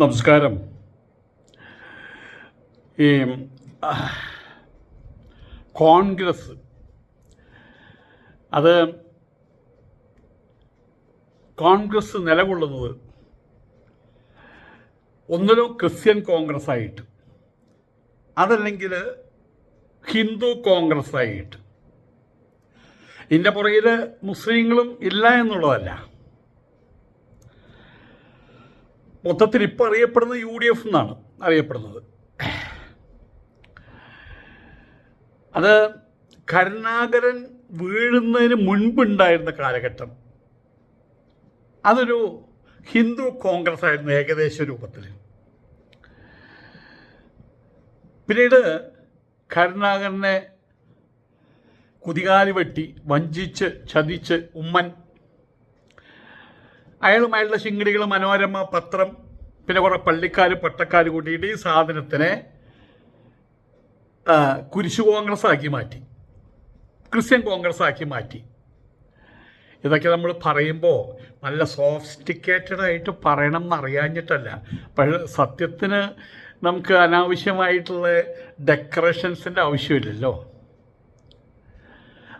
നമസ്കാരം. ഈ കോൺഗ്രസ് അത് കോൺഗ്രസ് നിലകൊള്ളുന്നത് ഒന്നിലും ക്രിസ്ത്യൻ കോൺഗ്രസ് ആയിട്ട് അതല്ലെങ്കിൽ ഹിന്ദു കോൺഗ്രസ് ആയിട്ട് ഇതിന്റെ പുറകിൽ മുസ്ലിങ്ങളും ഇല്ല എന്നുള്ളതല്ല. മൊത്തത്തിൽ ഇപ്പോൾ അറിയപ്പെടുന്നത് യു ഡി എഫ് എന്നാണ് അറിയപ്പെടുന്നത്. അത് കരുണാകരൻ വീഴുന്നതിന് മുൻപുണ്ടായിരുന്ന കാലഘട്ടം. അതൊരു ഹിന്ദു കോൺഗ്രസ് ആയിരുന്നു ഏകദേശ രൂപത്തിൽ. പിന്നീട് കരുണാകരനെ കുതികാലി വെട്ടി വഞ്ചിച്ച് ചതിച്ച് ഉമ്മൻ അയാളുമായുള്ള ശിങ്കിടികൾ മനോരമ പത്രം പിന്നെ കുറേ പള്ളിക്കാർ പട്ടക്കാർ കൂട്ടിയിട്ട് ഈ സാധനത്തിനെ കുരിശു കോൺഗ്രസ് ആക്കി മാറ്റി. ക്രിസ്ത്യൻ കോൺഗ്രസ് ആക്കി മാറ്റി. ഇതൊക്കെ നമ്മൾ പറയുമ്പോൾ നല്ല സോഫിസ്റ്റിക്കേറ്റഡ് ആയിട്ട് പറയണം എന്നറിയാഞ്ഞിട്ടല്ല പക്ഷേ സത്യത്തിന് നമുക്ക് അനാവശ്യമായിട്ടുള്ള ഡെക്കറേഷൻസിന്റെ ആവശ്യമില്ലല്ലോ.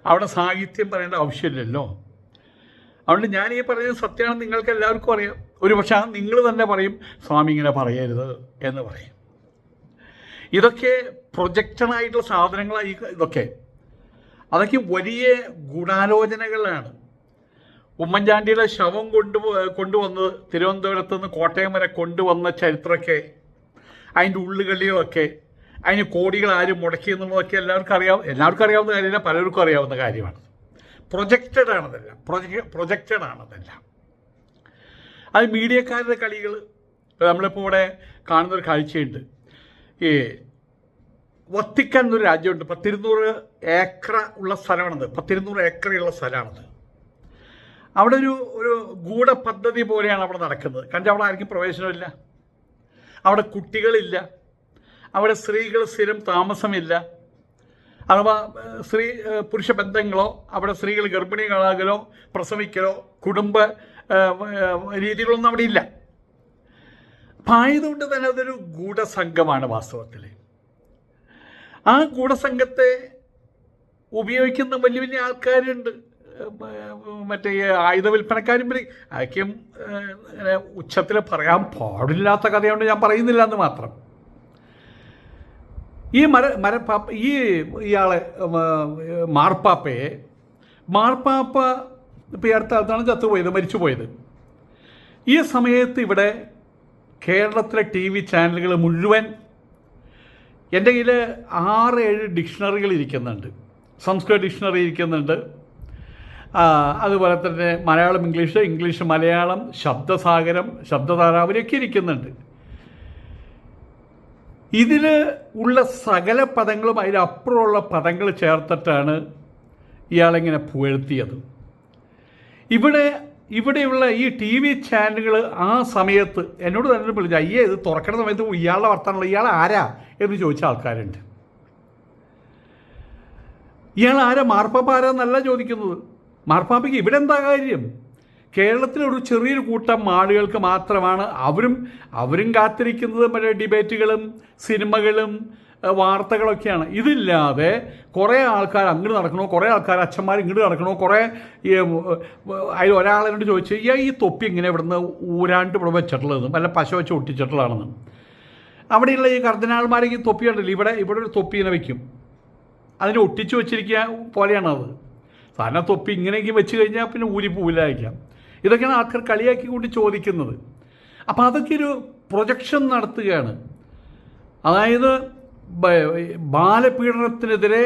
അവിടെ സാഹിത്യം പറയേണ്ട ആവശ്യമില്ലല്ലോ. അതുകൊണ്ട് ഞാൻ ഈ പറയുന്നത് സത്യമാണെന്ന് നിങ്ങൾക്ക് എല്ലാവർക്കും അറിയാം. ഒരു പക്ഷേ നിങ്ങൾ തന്നെ പറയും സ്വാമി ഇങ്ങനെ പറയരുത് എന്ന് പറയും. ഇതൊക്കെ പ്രൊജക്റ്റഡായിട്ടുള്ള സാധനങ്ങളായി ഇതൊക്കെ. അതൊക്കെ വലിയ ഗുണാലോചനകളാണ് ഉമ്മൻചാണ്ടിയുടെ ശവം കൊണ്ടു കൊണ്ടുവന്ന് തിരുവനന്തപുരത്ത് നിന്ന് കോട്ടയം വരെ കൊണ്ടുവന്ന ചരിത്രമൊക്കെ അതിന്റെ ഉള്ളുകളിയൊക്കെ അതിന് കോടികൾ ആരും മുടക്കി എന്നുള്ളതൊക്കെ എല്ലാവർക്കും അറിയാം. എല്ലാവർക്കും അറിയാവുന്ന കാര്യമില്ല പലർക്കും അറിയാവുന്ന കാര്യമാണ്. പ്രൊജക്റ്റഡ് ആണതെല്ലാം പ്രൊജക്ട് പ്രൊജക്റ്റഡ് ആണതെല്ലാം അത് മീഡിയക്കാരുടെ കളികൾ നമ്മളിപ്പോൾ ഇവിടെ കാണുന്നൊരു കാഴ്ചയുണ്ട്. ഈ വത്തിക്കാൻ എന്നൊരു രാജ്യമുണ്ട് പത്തിരുന്നൂറ് ഏക്കർ ഉള്ള സ്ഥലമാണത്. പത്തിരുന്നൂറ് ഏക്കറുള്ള സ്ഥലമാണത്. അവിടെ ഒരു ഒരു ഗൂഢ പദ്ധതി പോലെയാണ് അവിടെ നടക്കുന്നത്. കാരണം അവിടെ ആർക്കും പ്രവേശനമില്ല. അവിടെ കുട്ടികളില്ല. അവിടെ സ്ത്രീകൾ സ്ഥിരം താമസമില്ല. അഥവാ സ്ത്രീ പുരുഷ ബന്ധങ്ങളോ അവിടെ സ്ത്രീകൾ ഗർഭിണികളാകലോ പ്രസവിക്കലോ കുടുംബ രീതികളൊന്നും അവിടെ ഇല്ല. അപ്പം ആയതുകൊണ്ട് തന്നെ അതൊരു ഗൂഢസംഘമാണ് വാസ്തവത്തിൽ ആ ഗൂഢസംഘത്തെ ഉപയോഗിക്കുന്ന വലിയ വലിയ ആൾക്കാരുണ്ട്. മറ്റേ ആയുധ വിൽപ്പനക്കാരും അതൊക്കെയും ഉച്ചത്തിൽ പറയാൻ പാടില്ലാത്ത കഥയുണ്ട് ഞാൻ പറയുന്നില്ല എന്ന് മാത്രം. ഈ മര മരപ്പാപ്പ ഈ ഇയാളെ മാർപ്പാപ്പയെ മാർപ്പാപ്പ കാലത്താണ് ചത്തുപോയത് മരിച്ചുപോയത്. ഈ സമയത്ത് ഇവിടെ കേരളത്തിലെ ടി വി ചാനലുകൾ മുഴുവൻ എന്റെ കയ്യിൽ ആറ് ഏഴ് ഡിക്ഷണറികൾ ഇരിക്കുന്നുണ്ട്. സംസ്കൃത ഡിക്ഷണറി ഇരിക്കുന്നുണ്ട്. അതുപോലെ തന്നെ മലയാളം ഇംഗ്ലീഷ് ഇംഗ്ലീഷ് മലയാളം ശബ്ദസാഗരം ശബ്ദതാരാവലിയൊക്കെ ഇരിക്കുന്നുണ്ട്. ഇതിൽ ഉള്ള സകല പദങ്ങളും അതിലപ്പുറമുള്ള പദങ്ങൾ ചേർത്തിട്ടാണ് ഇയാളിങ്ങനെ പുകഴ്ത്തിയത്. ഇവിടെ ഇവിടെയുള്ള ഈ ടി വി ചാനലുകൾ ആ സമയത്ത് എന്നോട് തന്നെ വിളിച്ചു അയ്യേ ഇത് തുറക്കുന്ന സമയത്ത് ഇയാളുടെ വർത്തമാനമുള്ള ഇയാൾ ആരാ? എന്ന് ചോദിച്ച ആൾക്കാരുണ്ട്. ഇയാൾ ആരാ? മാർപ്പാപ്പ ആരാന്നല്ല ചോദിക്കുന്നത്. മാർപ്പാപ്പയ്ക്ക് ഇവിടെ എന്താ കാര്യം? കേരളത്തിലെ ഒരു ചെറിയൊരു കൂട്ടം ആളുകൾക്ക് മാത്രമാണ് അവരും അവരും കാത്തിരിക്കുന്നത് മറ്റേ ഡിബേറ്റുകളും സിനിമകളും വാർത്തകളൊക്കെയാണ്. ഇതില്ലാതെ കുറേ ആൾക്കാർ അങ്ങോട്ട് നടക്കണോ കുറേ ആൾക്കാർ അച്ഛന്മാർ ഇങ്ങോട്ട് നടക്കണോ കുറേ ഈ, അതിൽ ഒരാളെന്നോട് ചോദിച്ചു ഈ ഈ തൊപ്പി ഇങ്ങനെ ഇവിടുന്ന് ഊരാണ്ട് ഇവിടെ വെച്ചിട്ടുള്ളതെന്നും? അല്ല പശ വെച്ച് ഒട്ടിച്ചിട്ടുള്ളതാണെന്നും. അവിടെയുള്ള ഈ കർദിനാൾമാരെങ്കിൽ തൊപ്പി ഉണ്ടല്ലോ ഇവിടെ ഇവിടെ ഒരു തൊപ്പി ഇങ്ങനെ വയ്ക്കും അതിനെ ഒട്ടിച്ചു വെച്ചിരിക്കുക പോലെയാണത്. സാധാരണ തൊപ്പി ഇങ്ങനെയൊക്കെ വെച്ച് കഴിഞ്ഞാൽ പിന്നെ ഊരി പോവില്ലായിരിക്കാം ഇതൊക്കെയാണ് ആൾക്കാർ കളിയാക്കി കൊണ്ട് ചോദിക്കുന്നത്. അപ്പോൾ അതൊക്കെ ഒരു പ്രൊജക്ഷൻ നടത്തുകയാണ്. അതായത് ബാലപീഡനത്തിനെതിരെ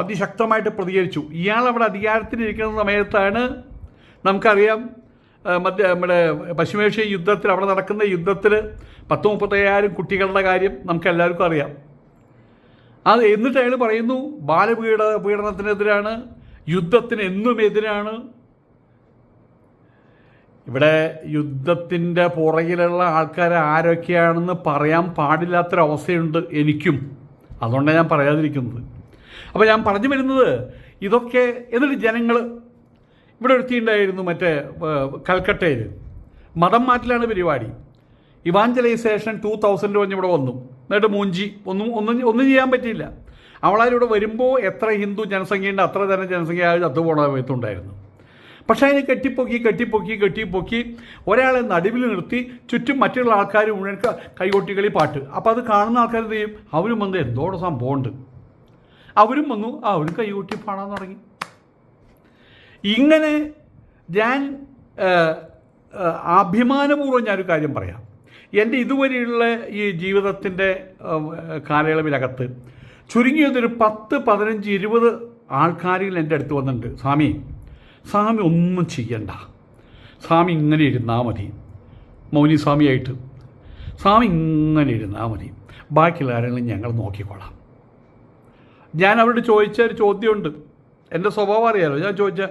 അതിശക്തമായിട്ട് പ്രതികരിച്ചു. ഇയാൾ അവിടെ അധികാരത്തിലിരിക്കുന്ന സമയത്താണ് നമുക്കറിയാം മറ്റേ നമ്മുടെ പശ്ചിമേഷ്യ യുദ്ധത്തിൽ അവിടെ നടക്കുന്ന യുദ്ധത്തിൽ പത്ത് മുപ്പത്തയ്യായിരം കുട്ടികളുടെ കാര്യം നമുക്ക് എല്ലാവർക്കും അറിയാം. അത് എന്നിട്ട് അയാൾ പറയുന്നു ബാലപീഡ പീഡനത്തിനെതിരാണ് യുദ്ധത്തിന് എന്നും എതിരാണ് ഇവിടെ യുദ്ധത്തിന്റെ പുറകിലുള്ള ആൾക്കാർ ആരൊക്കെയാണെന്ന് പറയാൻ പാടില്ലാത്തൊരവസ്ഥയുണ്ട് എനിക്കും. അതുകൊണ്ടാണ് ഞാൻ പറയാതിരിക്കുന്നത്. അപ്പോൾ ഞാൻ പറഞ്ഞു വരുന്നത് ഇതൊക്കെ എന്നിട്ട് ജനങ്ങൾ ഇവിടെ ഒരുത്തിയുണ്ടായിരുന്നു മറ്റേ കൽക്കട്ടയിൽ മതം മാറ്റലാണ് പരിപാടി. ഇവാഞ്ചലൈസേഷൻ ടു തൗസൻഡ് വന്ന് ഇവിടെ വന്നു. എന്നിട്ട് മൂഞ്ചി. ഒന്നും ഒന്നും ഒന്നും ചെയ്യാൻ പറ്റിയില്ല. അവളാരിവിടെ വരുമ്പോൾ എത്ര ഹിന്ദു ജനസംഖ്യയുണ്ട് അത്ര തന്നെ ജനസംഖ്യ ചത്തുപോണ സമയത്തുണ്ടായിരുന്നു. പക്ഷേ അതിനെ കെട്ടിപ്പൊക്കി കെട്ടിപ്പൊക്കി കെട്ടിപ്പൊക്കി ഒരാളെ നടുവിൽ നിർത്തി ചുറ്റും മറ്റുള്ള ആൾക്കാർ മുഴുവൻ കൈകൊട്ടികളി പാട്ട്. അപ്പോൾ അത് കാണുന്ന ആൾക്കാർ എന്ത് ചെയ്യും? അവരും വന്ന് എന്തോടെ സംഭവമുണ്ട്. അവരും വന്നു അവരും കൈകൊട്ടി പാടാൻ തുടങ്ങി. ഇങ്ങനെ ഞാൻ അഭിമാനപൂർവം ഞാനൊരു കാര്യം പറയാം. എന്റെ ഇതുവരെയുള്ള ഈ ജീവിതത്തിന്റെ കാലയളവിനകത്ത് ചുരുങ്ങിയതൊരു പത്ത് പതിനഞ്ച് ഇരുപത് ആൾക്കാരിൽ എന്റെ അടുത്ത് വന്നിട്ടുണ്ട്. സ്വാമി സ്വാമി ഒന്നും ചെയ്യണ്ട. സ്വാമി ഇങ്ങനെ ഇരുന്നാൽ മതി. മൗനി സ്വാമിയായിട്ട്. സ്വാമി ഇങ്ങനെ ഇരുന്നാൽ മതി. ബാക്കിയുള്ള കാര്യങ്ങളും ഞങ്ങൾ നോക്കിക്കോളാം. ഞാൻ അവരോട് ചോദിച്ച ഒരു ചോദ്യമുണ്ട്. എന്റെ സ്വഭാവം അറിയാലോ. ഞാൻ ചോദിച്ച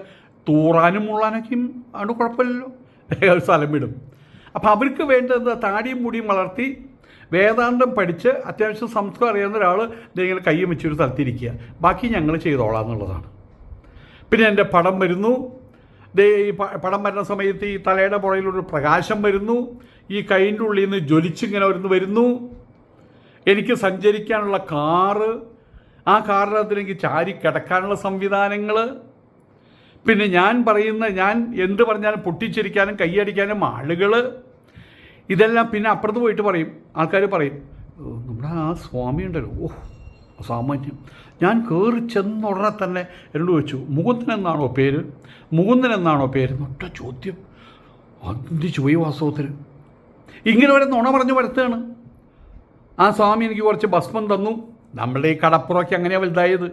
തൂറാനും മുള്ളാനൊക്കെയും അതുകൊണ്ട് കുഴപ്പമില്ലല്ലോ. സ്ഥലം വിടും. അപ്പോൾ അവർക്ക് വേണ്ടത് താടിയും മുടിയും വളർത്തി വേദാന്തം പഠിച്ച് അത്യാവശ്യം സംസ്കാരം അറിയാവുന്ന ഒരാൾ ഇങ്ങനെ കയ്യും വെച്ചൊരു സ്ഥലത്തിരിക്കുക ബാക്കി ഞങ്ങൾ ചെയ്തോളാം എന്നുള്ളതാണ്. പിന്നെ എന്റെ പടം വരുന്നു. ദേ ഈ പടം വരുന്ന സമയത്ത് ഈ തലയുടെ പുഴയിലൊരു പ്രകാശം വരുന്നു. ഈ കൈന്റെ ഉള്ളിൽ നിന്ന് ജ്വലിച്ചിങ്ങനെ വരുന്നു വരുന്നു. എനിക്ക് സഞ്ചരിക്കാനുള്ള കാറ് ആ കാറിനകത്ത് എനിക്ക് ചാരി കിടക്കാനുള്ള സംവിധാനങ്ങൾ. പിന്നെ ഞാൻ പറയുന്ന ഞാൻ എന്ത് പറഞ്ഞാലും പൊട്ടിച്ചിരിക്കാനും കൈയടിക്കാനും ആളുകൾ. ഇതെല്ലാം പിന്നെ അപ്പുറത്ത് പോയിട്ട് പറയും. ആൾക്കാർ പറയും നമ്മുടെ ആ സ്വാമി ഉണ്ടല്ലോ. ഓ സാമാന്യം. ഞാൻ കയറി ചെന്ന ഉടനെ തന്നെ എന്നോട് ചോദിച്ചു മുകുന്ദൻ എന്നാണോ പേര്? മുകുന്ദൻ എന്നാണോ പേര്? ഒറ്റ ചോദ്യം. അന്തി ചോയി വാസ്തവത്തിന് ഇങ്ങനെ വരെ നുണ പറഞ്ഞു വരുത്തുകയാണ് ആ സ്വാമി എനിക്ക് കുറച്ച് ഭസ്മം തന്നു. നമ്മളുടെ ഈ കടപ്പുറമൊക്കെ അങ്ങനെയാണ് വലുതായത്.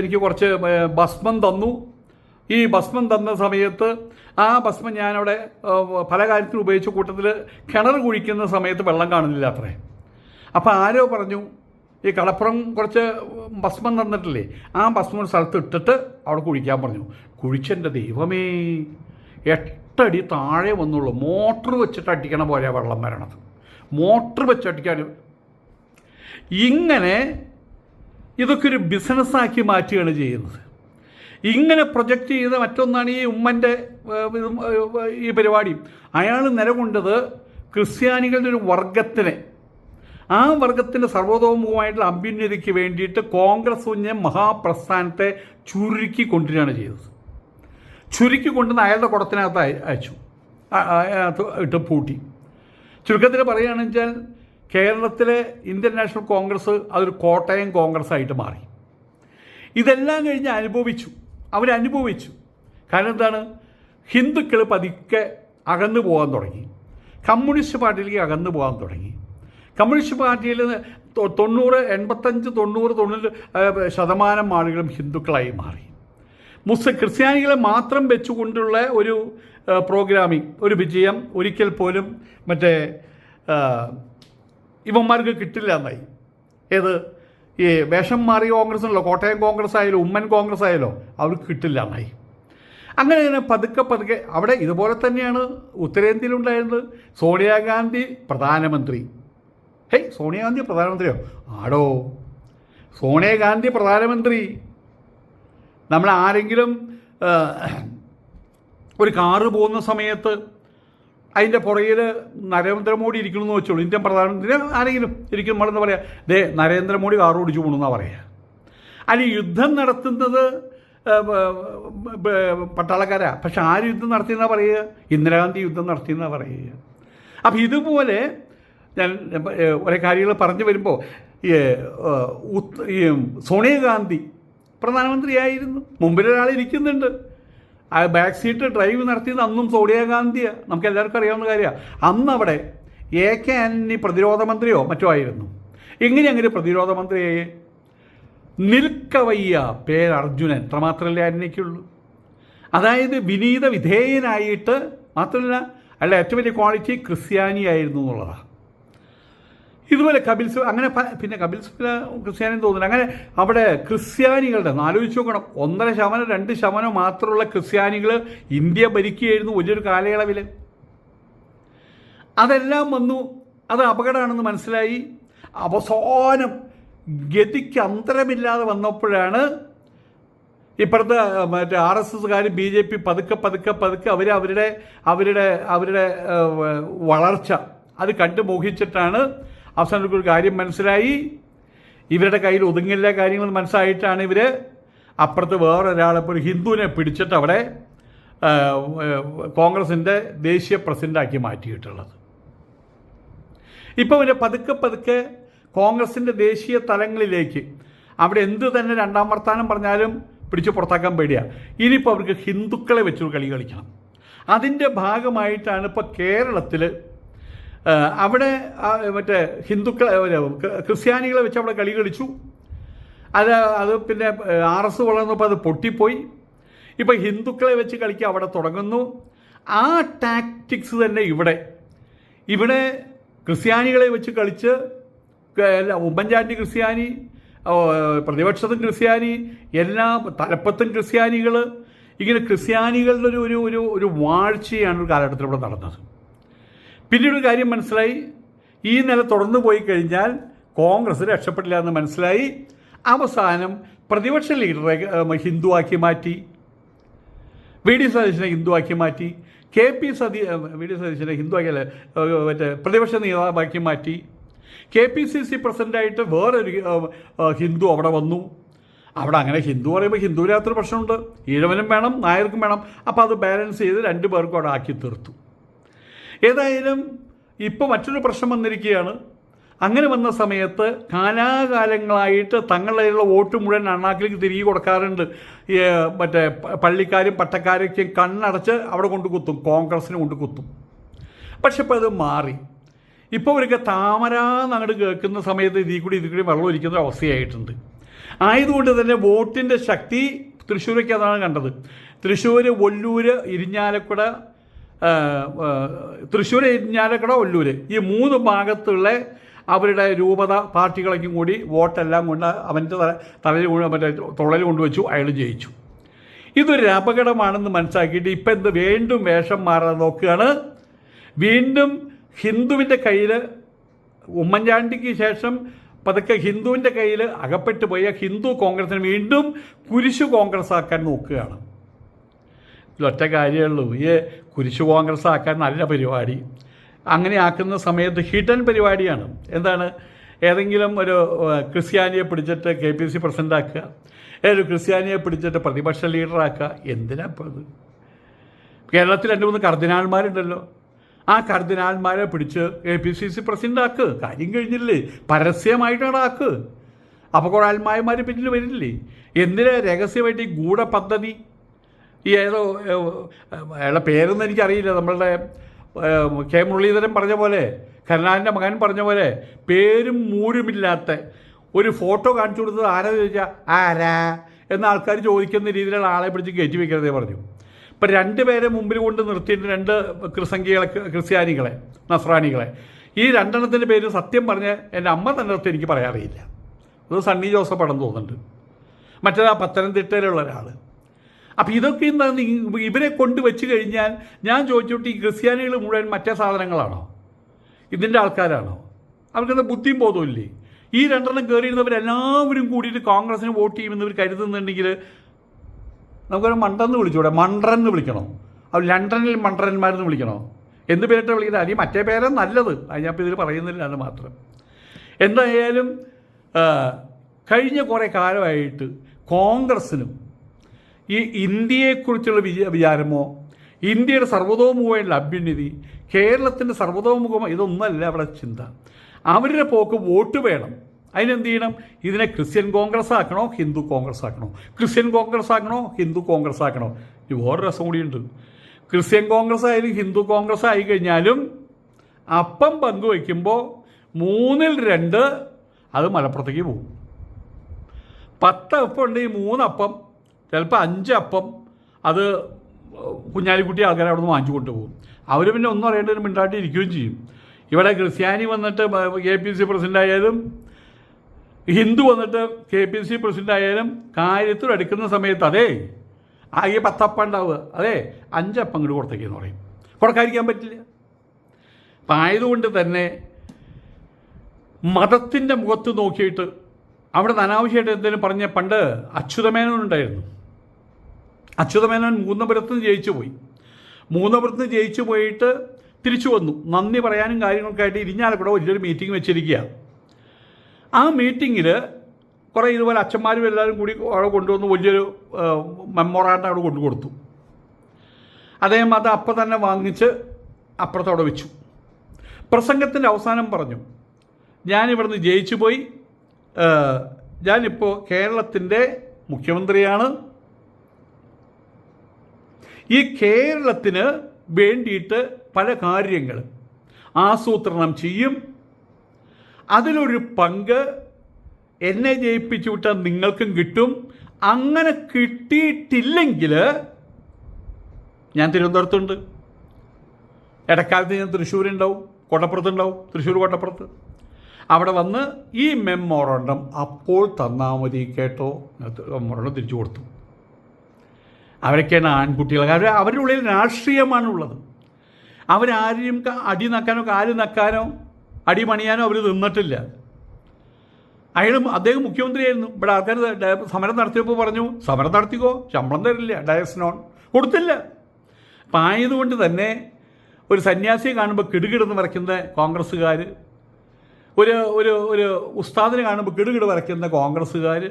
എനിക്ക് കുറച്ച് ഭസ്മം തന്നു. ഈ ഭസ്മം തന്ന സമയത്ത് ആ ഭസ്മം ഞാനവിടെ പല കാര്യത്തിലും ഉപയോഗിച്ച കൂട്ടത്തിൽ കിണർ കുഴിക്കുന്ന സമയത്ത് വെള്ളം കാണുന്നില്ല അത്രേ. അപ്പോൾ ആരോ പറഞ്ഞു ഈ കളപ്പുറം കുറച്ച് ഭസ്മം തന്നിട്ടില്ലേ ആ ഭസ്മം സ്ഥലത്ത് ഇട്ടിട്ട് അവിടെ കുഴിക്കാൻ പറഞ്ഞു. കുഴിച്ചെന്റെ ദൈവമേ എട്ടടി താഴെ വന്നുള്ളൂ. മോട്ടർ വെച്ചിട്ട് അടിക്കണ പോലെ വെള്ളം വരണത്. മോട്ടർ വെച്ച് അടിക്കാൻ ഇങ്ങനെ ഇതൊക്കെ ഒരു ബിസിനസ്സാക്കി മാറ്റുകയാണ് ചെയ്യുന്നത്. ഇങ്ങനെ പ്രൊജക്റ്റ് ചെയ്ത മറ്റൊന്നാണ് ഈ ഉമ്മന്റെ ഈ പരിപാടി. അയാൾ നിലകൊണ്ടത് ക്രിസ്ത്യാനികളുടെ ഒരു വർഗത്തിനെ ആ വർഗത്തിന്റെ സർവതോമുഖമായിട്ടുള്ള അഭ്യുന്നതിക്ക് വേണ്ടിയിട്ട് കോൺഗ്രസ് കുഞ്ഞ് മഹാപ്രസ്ഥാനത്തെ ചുരുക്കി കൊണ്ടുവരികയാണ് ചെയ്തത്. ചുരുക്കി കൊണ്ടുവന്ന് അയാളുടെ കുടത്തിനകത്ത് അയ- അയച്ചു. ഇട്ട് പൂട്ടി. ചുരുക്കത്തിൽ പറയുകയാണെന്ന് വെച്ചാൽ കേരളത്തിലെ ഇന്ത്യൻ നാഷണൽ കോൺഗ്രസ് അതൊരു കോട്ടയം കോൺഗ്രസ് ആയിട്ട് മാറി. ഇതെല്ലാം കഴിഞ്ഞ് അനുഭവിച്ചു. അവരനുഭവിച്ചു. കാരണം എന്താണ്? ഹിന്ദുക്കൾ പതുക്കെ അകന്നു പോകാൻ തുടങ്ങി. കമ്മ്യൂണിസ്റ്റ് പാർട്ടിയിലേക്ക് അകന്നു പോകാൻ തുടങ്ങി. കമ്മ്യൂണിസ്റ്റ് പാർട്ടിയിൽ തൊണ്ണൂറ് എൺപത്തഞ്ച് തൊണ്ണൂറ് തൊണ്ണൂറ് ശതമാനം ആളുകളും ഹിന്ദുക്കളായി മാറി. മുസ്ലിം ക്രിസ്ത്യാനികളെ മാത്രം വെച്ചുകൊണ്ടുള്ള ഒരു പ്രോഗ്രാമിംഗ് ഒരു വിജയം ഒരിക്കൽ പോലും മറ്റേ ഇവന്മാർക്ക് കിട്ടില്ല എന്നായി. ഏത്? ഈ വേഷം മാറിയ കോൺഗ്രസ് ഉണ്ടല്ലോ കോട്ടയം കോൺഗ്രസ് ആയാലും ഉമ്മൻ കോൺഗ്രസ് ആയാലോ അവർക്ക് കിട്ടില്ല എന്നായി. അങ്ങനെ ഇങ്ങനെ പതുക്കെ പതുക്കെ അവിടെ ഇതുപോലെ തന്നെയാണ് ഉത്തരേന്ത്യയിലുണ്ടായിരുന്നത്. സോണിയാഗാന്ധി പ്രധാനമന്ത്രി. ഹേയ് സോണിയാഗാന്ധി പ്രധാനമന്ത്രിയോ? ആടോ. സോണിയാഗാന്ധി പ്രധാനമന്ത്രി. നമ്മൾ ആരെങ്കിലും ഒരു കാറ് പോകുന്ന സമയത്ത് അതിന്റെ പുറകിൽ നരേന്ദ്രമോദി ഇരിക്കണമെന്ന് വെച്ചോളൂ. ഇന്ത്യൻ പ്രധാനമന്ത്രി ആരെങ്കിലും ഇരിക്കും നമ്മളെന്ന് പറയാം? ദേ നരേന്ദ്രമോദി കാർ ഓടിച്ചു പോകണമെന്നാണ് പറയുക അല്ല യുദ്ധം നടത്തുന്നത് പട്ടാളക്കാരാ. പക്ഷെ ആര് യുദ്ധം നടത്തിയെന്നാണ് പറയുക? ഇന്ദിരാഗാന്ധി യുദ്ധം നടത്തിയെന്നാണ് പറയുക. അപ്പം ഇതുപോലെ ഞാൻ ഒരേ കാര്യങ്ങൾ പറഞ്ഞു വരുമ്പോൾ ഈ ഈ സോണിയാഗാന്ധി പ്രധാനമന്ത്രിയായിരുന്നു. മുമ്പിലൊരാൾ ഇരിക്കുന്നുണ്ട്. ആ ബാക്ക് സീറ്റ് ഡ്രൈവ് നടത്തിയത് അന്നും സോണിയാഗാന്ധിയാണ് നമുക്ക് എല്ലാവർക്കും അറിയാവുന്ന കാര്യമാണ് അന്ന് അവിടെ എ കെ ആന്റണി പ്രതിരോധ മന്ത്രിയോ മറ്റോ ആയിരുന്നു. എങ്ങനെ അങ്ങനെ പ്രതിരോധ മന്ത്രിയായി നിൽക്കവയ്യ പേര് അർജുനൻ. അത്രമാത്രമല്ലേ ആന്റണിക്കുള്ളൂ. അതായത് വിനീത വിധേയനായിട്ട് മാത്രമല്ല അയാളുടെ ഏറ്റവും വലിയ ക്വാളിറ്റി ക്രിസ്ത്യാനിയായിരുന്നു എന്നുള്ളതാണ് ഇതുപോലെ കപിൽ അങ്ങനെ പിന്നെ കപിൽ സിബില ക്രിസ്ത്യാനി തോന്നുന്നു അങ്ങനെ അവിടെ ക്രിസ്ത്യാനികളുടെ ആലോചിച്ച് നോക്കണം. ഒന്നര ശതമാനം രണ്ട് ശതമാനം മാത്രമുള്ള ക്രിസ്ത്യാനികൾ ഇന്ത്യ ഭരിക്കുകയായിരുന്നു വലിയൊരു കാലയളവിൽ അതെല്ലാം വന്നു. അത് അപകടമാണെന്ന് മനസ്സിലായി. അവസാനം ഗതിക്ക് അന്തരമില്ലാതെ വന്നപ്പോഴാണ് ഇപ്പുറത്തെ മറ്റേ ആർ എസ് എസ്സുകാർ ബി ജെ പി പതുക്കെ പതുക്കെ പതുക്കെ അവർ അവരുടെ അവരുടെ അവരുടെ വളർച്ച അത് കണ്ടു മോഹിച്ചിട്ടാണ് അവസാനം ഒരു കാര്യം മനസ്സിലായി. ഇവരുടെ കയ്യിൽ ഒതുങ്ങില്ല കാര്യങ്ങൾ മനസ്സായിട്ടാണ് ഇവർ അപ്പുറത്ത് വേറൊരാളെ ഒരു ഹിന്ദുവിനെ പിടിച്ചിട്ട് അവിടെ കോൺഗ്രസിന്റെ ദേശീയ പ്രസിഡന്റാക്കി മാറ്റിയിട്ടുള്ളത്. ഇപ്പോൾ ഇവരെ പതുക്കെ പതുക്കെ കോൺഗ്രസിന്റെ ദേശീയ തലങ്ങളിലേക്ക് അവിടെ എന്ത് തന്നെ രണ്ടാം വർത്താനം പറഞ്ഞാലും പിടിച്ച് പുറത്താക്കാൻ പേടിയാണ് ഇനിയിപ്പോൾ അവർക്ക് ഹിന്ദുക്കളെ വെച്ചൊരു കളി കളിക്കണം. അതിന്റെ ഭാഗമായിട്ടാണ് ഇപ്പോൾ കേരളത്തിൽ അവിടെ മറ്റേ ഹിന്ദുക്കളെ ക്രിസ്ത്യാനികളെ വെച്ച് അവിടെ കളി കളിച്ചു. അത് അത് പിന്നെ ആർ എസ് വളർന്നപ്പോൾ അത് പൊട്ടിപ്പോയി. ഇപ്പോൾ ഹിന്ദുക്കളെ വെച്ച് കളിക്കുക അവിടെ തുടങ്ങുന്നു. ആ ടാക്റ്റിക്സ് തന്നെ ഇവിടെ. ഇവിടെ ക്രിസ്ത്യാനികളെ വെച്ച് കളിച്ച് ഉമ്മൻചാണ്ടി ക്രിസ്ത്യാനി പ്രതിപക്ഷത്തും ക്രിസ്ത്യാനി എല്ലാ തലപ്പത്തും ക്രിസ്ത്യാനികൾ ഇങ്ങനെ ക്രിസ്ത്യാനികളുടെ ഒരു ഒരു ഒരു വാഴ്ചയാണ് ഒരു കാലഘട്ടത്തിൽ ഇവിടെ നടന്നത്. പിന്നീട് കാര്യം മനസ്സിലായി. ഈ നില തുടർന്നു പോയി കഴിഞ്ഞാൽ കോൺഗ്രസ് രക്ഷപ്പെടില്ല എന്ന് മനസ്സിലായി. അവസാനം പ്രതിപക്ഷ ലീഡറെ ഹിന്ദുവാക്കി മാറ്റി. വി ഡി സതീശനെ ഹിന്ദുവാക്കി മാറ്റി. കെ പി സതീ വി ഡി സതീശനെ ഹിന്ദുവാക്കി അല്ല മറ്റേ പ്രതിപക്ഷ നേതാവാക്കി മാറ്റി. കെ പി സി സി പ്രസിഡന്റായിട്ട് വേറൊരു ഹിന്ദു അവിടെ വന്നു. അവിടെ അങ്ങനെ ഹിന്ദു പറയുമ്പോൾ ഹിന്ദുവിനകത്തൊരു പ്രശ്നമുണ്ട്. ഈഴവനും വേണം നായർക്കും വേണം. അപ്പോൾ അത് ബാലൻസ് ചെയ്ത് രണ്ട് പേർക്കും അവിടെ ആക്കി തീർത്തു. ഏതായാലും ഇപ്പോൾ മറ്റൊരു പ്രശ്നം വന്നിരിക്കുകയാണ്. അങ്ങനെ വന്ന സമയത്ത് കാലാകാലങ്ങളായിട്ട് തങ്ങളുടെ വോട്ട് മുഴുവൻ അണ്ണാക്കിലേക്ക് തിരികെ കൊടുക്കാറുണ്ട്. മറ്റേ പള്ളിക്കാരും പട്ടക്കാരൊക്കെ കണ്ണടച്ച് അവിടെ കൊണ്ട് കുത്തും കോൺഗ്രസ്സിന് കൊണ്ട് കുത്തും. പക്ഷെ ഇപ്പോൾ അത് മാറി. ഇപ്പോൾ ഇവരൊക്കെ താമരാന്നങ്ങോട്ട് കേൾക്കുന്ന സമയത്ത് ഇതിൽ കൂടി ഇതിൽ കൂടി വെള്ളം ഒലിക്കുന്ന അവസ്ഥയായിട്ടുണ്ട്. ആയതുകൊണ്ട് തന്നെ വോട്ടിന്റെ ശക്തി തൃശ്ശൂരൊക്കെ അതാണ് കണ്ടത്. തൃശ്ശൂർ ഒല്ലൂർ ഇരിഞ്ഞാലക്കുട തൃശ്ശൂർ ഇരിഞ്ഞാലക്കട ഒല്ലൂർ ഈ മൂന്ന് ഭാഗത്തുള്ള അവരുടെ രൂപത പാർട്ടികളൊക്കെ കൂടി വോട്ടെല്ലാം കൊണ്ട് അവന്റെ തല തലയിൽ കൊണ്ട് മറ്റേ തൊള്ളൽ കൊണ്ടുവച്ചു അയാൾ ജയിച്ചു. ഇതൊരു അപകടമാണെന്ന് മനസ്സിലാക്കിയിട്ട് ഇപ്പം എന്ത് വീണ്ടും വേഷം മാറാൻ നോക്കുകയാണ്. വീണ്ടും ഹിന്ദുവിന്റെ കയ്യിൽ ഉമ്മൻചാണ്ടിക്ക് ശേഷം പതുക്കെ ഹിന്ദുവിന്റെ കയ്യിൽ അകപ്പെട്ടു പോയ ഹിന്ദു കോൺഗ്രസിന് വീണ്ടും കുരിശു കോൺഗ്രസ് ആക്കാൻ നോക്കുകയാണ്. ഇതിലൊറ്റ കാര്യമേ ഉള്ളൂ. ഈ കുരിശു കോൺഗ്രസ് ആക്കാൻ നല്ല പരിപാടി. അങ്ങനെ ആക്കുന്ന സമയത്ത് ഹിഡൻ പരിപാടിയാണ്. എന്താണ്? ഏതെങ്കിലും ഒരു ക്രിസ്ത്യാനിയെ പിടിച്ചിട്ട് കെ പി സി പ്രസിഡന്റ് ആക്കുക ഏതൊരു ക്രിസ്ത്യാനിയെ പിടിച്ചിട്ട് പ്രതിപക്ഷ ലീഡറാക്കുക എന്തിനാ ഇപ്പോൾ അത് കേരളത്തിൽ രണ്ട് മൂന്ന് കർദിനാൾമാരുണ്ടല്ലോ. ആ കർദിനാൾമാരെ പിടിച്ച് A P C C president ആക്ക് കാര്യം കഴിഞ്ഞില്ലേ? പരസ്യമായിട്ടാണ് ആക്ക്. ആത്മായന്മാർ പിന്നിൽ വരില്ലേ? എന്തിനാ രഹസ്യമായിട്ട് ഈ ഗൂഢപദ്ധതി ഈ ഏതോ അയാളുടെ പേരൊന്നും എനിക്കറിയില്ല. നമ്മളുടെ കെ മുരളീധരൻ പറഞ്ഞ പോലെ കരുണാകരന്റെ മകൻ പറഞ്ഞ പോലെ പേരും മൂരുമില്ലാത്ത ഒരു ഫോട്ടോ കാണിച്ചു കൊടുത്തത് ആരാ ചോദിച്ചാൽ ആരാ? എന്ന ആൾക്കാർ ചോദിക്കുന്ന രീതിയിലുള്ള ആളെ പിടിച്ച് കയറ്റി വയ്ക്കരുതേ പറഞ്ഞു. ഇപ്പം രണ്ട് പേരെ മുമ്പിൽ കൊണ്ട് നിർത്തിയിട്ട് രണ്ട് ക്രിസംഖികളെ ക്രിസ്ത്യാനികളെ നസ്രാനികളെ ഈ രണ്ടെണ്ണത്തിന്റെ പേര് സത്യം പറഞ്ഞ് എന്റെ അമ്മ തന്നെ അടുത്ത് എനിക്ക് പറയാറിയില്ല. അത് സണ്ണി ജോസഫ് ആണെന്ന് തോന്നുന്നുണ്ട്. മറ്റേതാ പത്തനംതിട്ടയിലുള്ള ഒരാൾ അപ്പം ഇതൊക്കെ ഈ- ഇവരെ കൊണ്ട് വെച്ച് കഴിഞ്ഞാൽ ഞാൻ ചോദിച്ചോട്ട് ഈ ക്രിസ്ത്യാനികൾ മുഴുവൻ മറ്റേ സാധനങ്ങളാണോ? ഇതിന്റെ ആൾക്കാരാണോ? അവർക്കെന്താ ബുദ്ധിയും ബോധമില്ലേ ഈ രണ്ടെണ്ണം കയറിയിരുന്നവരെല്ലാവരും കൂടിയിട്ട് കോൺഗ്രസിന് വോട്ട് ചെയ്യുമെന്ന് ഇവർ കരുതുന്നുണ്ടെങ്കിൽ നമുക്കൊരു മണ്ടെന്ന് വിളിച്ചൂടെ മണ്ടൻ എന്ന് വിളിക്കണോ? അവർ ലണ്ടനിൽ മണ്ടരന്മാരെന്ന് വിളിക്കണോ? എന്ത് പേരിട്ട് വിളിക്കുന്നത്? അല്ലെങ്കിൽ മറ്റേ പേരെ നല്ലത്. അത് ഞാൻ ഇതിൽ പറയുന്നില്ല അത് മാത്രം. എന്തായാലും കഴിഞ്ഞ കുറേ കാലമായിട്ട് കോൺഗ്രസ്സിനും ഈ ഇന്ത്യയെക്കുറിച്ചുള്ള വിജയ വിചാരമോ? ഇന്ത്യയുടെ സർവതോമുഖമായുള്ള അഭ്യുന്നതി കേരളത്തിന്റെ സർവതോമുഖമോ ഇതൊന്നല്ല അവിടെ ചിന്ത. അവരുടെ പോക്ക് വോട്ട് വേണം. അതിനെന്ത് ചെയ്യണം? ഇതിനെ ക്രിസ്ത്യൻ കോൺഗ്രസ് ആക്കണോ? ഹിന്ദു കോൺഗ്രസ് ആക്കണോ? ക്രിസ്ത്യൻ കോൺഗ്രസ് ആക്കണോ? ഹിന്ദു കോൺഗ്രസ് ആക്കണോ? ഇത് വേറെ രസം കൂടിയുണ്ട്. ക്രിസ്ത്യൻ കോൺഗ്രസ് ആയാലും ഹിന്ദു കോൺഗ്രസ് ആയി കഴിഞ്ഞാലും അപ്പം പങ്കുവയ്ക്കുമ്പോൾ മൂന്നിൽ രണ്ട് അത് മലപ്പുറത്തേക്ക് പോകും. പത്ത് അപ്പം ഉണ്ടെങ്കിൽ മൂന്നപ്പം ചിലപ്പോൾ അഞ്ചപ്പം അത് കുഞ്ഞാലിക്കുട്ടി ആൾക്കാരെ അവിടെ നിന്ന് വാങ്ങിച്ചു കൊണ്ടുപോകും. അവർ പിന്നെ ഒന്നും അറിയേണ്ടതിന് മിണ്ടാട്ടി ഇരിക്കുകയും ചെയ്യും. ഇവിടെ ക്രിസ്ത്യാനി വന്നിട്ട് കെ പി സി പ്രസിഡന്റ് ആയാലും ഹിന്ദു വന്നിട്ട് കെ പി സി പ്രസിഡന്റ് ആയാലും കാര്യത്തിൽ എടുക്കുന്ന സമയത്ത് അതേ ആകെ പത്തപ്പം ഉണ്ടാവുക. അതെ അഞ്ചപ്പം ഇങ്ങോട്ട് കൊടുത്തേക്കെന്ന് പറയും. കൊടുക്കാതിരിക്കാൻ പറ്റില്ല. അപ്പം ആയതുകൊണ്ട് തന്നെ മതത്തിന്റെ മുഖത്ത് നോക്കിയിട്ട് അവിടെ അനാവശ്യമായിട്ട് എന്തെങ്കിലും പറഞ്ഞ പണ്ട് അച്യുതമേനോൻ ഉണ്ടായിരുന്നു. അച്യുതമേനോൻ മൂന്നപുരത്ത് നിന്ന് ജയിച്ചു പോയി. മൂന്നപുരത്ത് നിന്ന് ജയിച്ചു പോയിട്ട് തിരിച്ചു വന്നു. നന്ദി പറയാനും കാര്യങ്ങളൊക്കെ ആയിട്ട് ഇരിഞ്ഞാലക്കുട വലിയൊരു മീറ്റിംഗ് വെച്ചിരിക്കുക ആ മീറ്റിങ്ങിൽ കുറേ ഇതുപോലെ അച്ഛന്മാരും എല്ലാവരും കൂടി അവിടെ കൊണ്ടുവന്ന് വലിയൊരു മെമ്മോറാണ്ടം അവിടെ കൊണ്ടു കൊടുത്തു. അദ്ദേഹം അത് അപ്പം തന്നെ വാങ്ങിച്ച് അപ്പുറത്തവിടെ വെച്ചു. പ്രസംഗത്തിന്റെ അവസാനം പറഞ്ഞു ഞാനിവിടുന്ന് ജയിച്ചു പോയി. ഞാനിപ്പോൾ കേരളത്തിന്റെ മുഖ്യമന്ത്രിയാണ്. ഈ കേരളത്തിന് വേണ്ടിയിട്ട് പല കാര്യങ്ങൾ ആസൂത്രണം ചെയ്യും. അതിലൊരു പങ്ക് എന്നെ ജയിപ്പിച്ചു വിട്ടാൽ നിങ്ങൾക്കും കിട്ടും. അങ്ങനെ കിട്ടിയിട്ടില്ലെങ്കിൽ ഞാൻ തിരുവനന്തപുരത്തുണ്ട്. ഇടക്കാലത്ത് ഞാൻ തൃശ്ശൂരുണ്ടാവും കോട്ടപ്പുറത്തുണ്ടാവും തൃശ്ശൂർ കോട്ടപ്പുറത്ത്. അവിടെ വന്ന് ഈ മെമ്മോറണ്ടം അപ്പോൾ തന്നാൽ മതി കേട്ടോ. മെമ്മോറണ്ടം തിരിച്ചു കൊടുത്തു. അവരൊക്കെയാണ് ആൺകുട്ടികൾ അവർ അവരുടെ ഉള്ളിൽ രാഷ്ട്രീയമാണ് ഉള്ളത് അവരാരെയും അടി നക്കാനോ കാൽ നക്കാനോ അടി പണിയാനോ അവർ നിന്നിട്ടില്ല. അയാൾ അദ്ദേഹം മുഖ്യമന്ത്രിയായിരുന്നു. ഇവിടെ ആൾക്കാർ സമരം നടത്തിയപ്പോൾ പറഞ്ഞു സമരം നടത്തിക്കോ ശമ്പളം തരില്ല ഡയസ് നോൺ. കൊടുത്തില്ല. അപ്പം ആയതുകൊണ്ട് തന്നെ ഒരു സന്യാസിയെ കാണുമ്പോൾ കിടുകിടുന്ന് വരയ്ക്കുന്ന കോൺഗ്രസ്സുകാർ ഒരു ഒരു ഒരു ഉസ്താദിനെ കാണുമ്പോൾ കിടുകിട് വരയ്ക്കുന്ന കോൺഗ്രസ്സുകാർ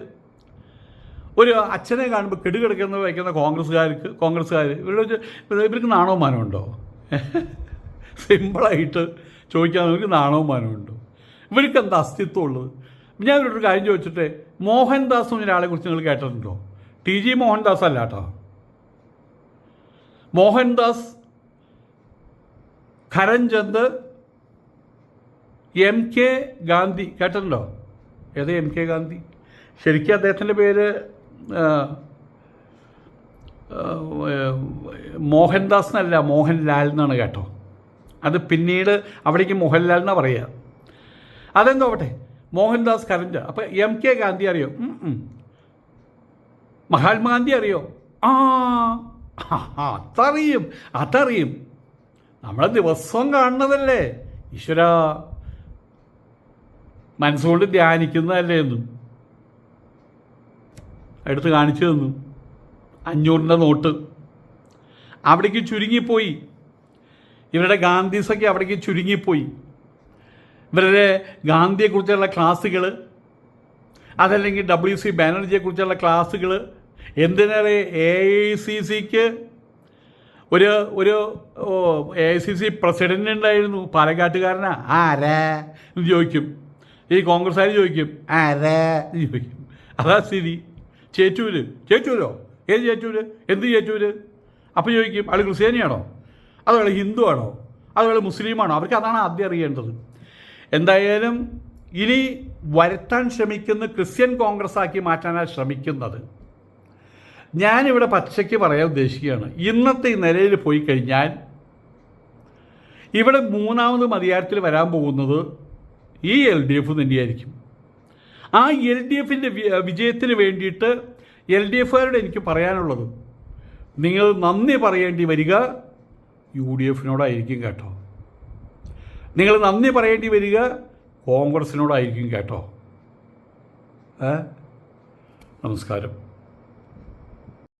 ഒരു അച്ഛനെ കാണുമ്പോൾ കെടുകിടക്കുന്ന വയ്ക്കുന്ന കോൺഗ്രസ്സുകാർക്ക് കോൺഗ്രസ്സുകാർ ഇവരുടെ ഇവർക്ക് നാണവും മാനമുണ്ടോ സിമ്പിളായിട്ട് ചോദിക്കാൻ ഇവർക്ക് നാണവും മാനമുണ്ടോ ഇവർക്ക് എന്താ അസ്തിത്വം ഉള്ളത്? ഞാൻ ഒരു കാര്യം ചോദിച്ചിട്ട് മോഹൻദാസ് ഒരാളെ കുറിച്ച് നിങ്ങൾ കേട്ടിട്ടുണ്ടോ? ടി ജി മോഹൻദാസ് അല്ല കേട്ടോ. മോഹൻദാസ് കരംചന്ദ് എം കെ ഗാന്ധി കേട്ടിട്ടുണ്ടോ? ഏത് എം കെ ഗാന്ധി? ശരിക്കും അദ്ദേഹത്തിന്റെ പേര് മോഹൻദാസ് എന്നല്ല മോഹൻലാൽ എന്നാണ് കേട്ടോ. അത് പിന്നീട് അവിടേക്ക് മോഹൻലാൽ എന്നാണ് പറയുക. അതെന്തോ ആവട്ടെ മോഹൻദാസ് കരഞ്ച അപ്പോൾ എം കെ ഗാന്ധി അറിയോ. മഹാത്മാഗാന്ധി അറിയോ? ആ, അതറിയും അതറിയും. നമ്മളെ ദിവസവും കാണുന്നതല്ലേ. ഈശ്വര മനസ്സുകൊണ്ട് ധ്യാനിക്കുന്നതല്ലേ എന്നും. എടുത്ത് കാണിച്ചു തന്നു. അഞ്ഞൂറിന്റെ നോട്ട്. അവിടേക്ക് ചുരുങ്ങിപ്പോയി. ഇവരുടെ ഗാന്ധിസൊക്കെ അവിടേക്ക് ചുരുങ്ങിപ്പോയി. ഇവരുടെ ഗാന്ധിയെക്കുറിച്ചുള്ള ക്ലാസ്സുകൾ അതല്ലെങ്കിൽ ഡബ്ല്യു സി ബാനർജിയെക്കുറിച്ചുള്ള ക്ലാസ്സുകൾ എന്തിനേറെ എ ഐ സി സിക്ക് ഒരു ഒരു A I C C president ഉണ്ടായിരുന്നു. പാലക്കാട്ടുകാരനാ. ആരാ? എന്ന് ചോദിക്കും. ഈ കോൺഗ്രസ്സുകാർ ചോദിക്കും. ആരാ? എന്ന് ചോദിക്കും. അതാ സ്ഥിതി. ചേറ്റൂര് ചേറ്റൂരോ ഏത് ചേറ്റൂര് എന്ത് ചേറ്റൂര് അപ്പോൾ ചോദിക്കും അയാൾ ക്രിസ്ത്യാനിയാണോ? അതുപോലെ ഹിന്ദു ആണോ അതുപോലെ മുസ്ലിമാണോ? അവർക്ക് അതാണ് ആദ്യം അറിയേണ്ടത്. എന്തായാലും ഇനി വരുത്താൻ ശ്രമിക്കുന്ന ക്രിസ്ത്യൻ കോൺഗ്രസ് ആക്കി മാറ്റാനാണ് ശ്രമിക്കുന്നത്. ഞാനിവിടെ പച്ചയ്ക്ക് പറയാൻ ഉദ്ദേശിക്കുകയാണ്. ഇന്നത്തെ ഈ നിലയിൽ പോയി കഴിഞ്ഞാൽ ഇവിടെ മൂന്നാമത് അധികാരത്തിൽ വരാൻ പോകുന്നത് ഈ എൽ ഡി എഫ് തന്നെയായിരിക്കും. ആ എൽ ഡി എഫിന്റെ വിജയത്തിന് വേണ്ടിയിട്ട് എൽ ഡി എഫുകാരോട് എനിക്ക് പറയാനുള്ളത്. നിങ്ങൾ നന്ദി പറയേണ്ടി വരിക യു ഡി എഫിനോടായിരിക്കും കേട്ടോ. നിങ്ങൾ നന്ദി പറയേണ്ടി വരിക കോൺഗ്രസിനോടായിരിക്കും കേട്ടോ. നമസ്കാരം.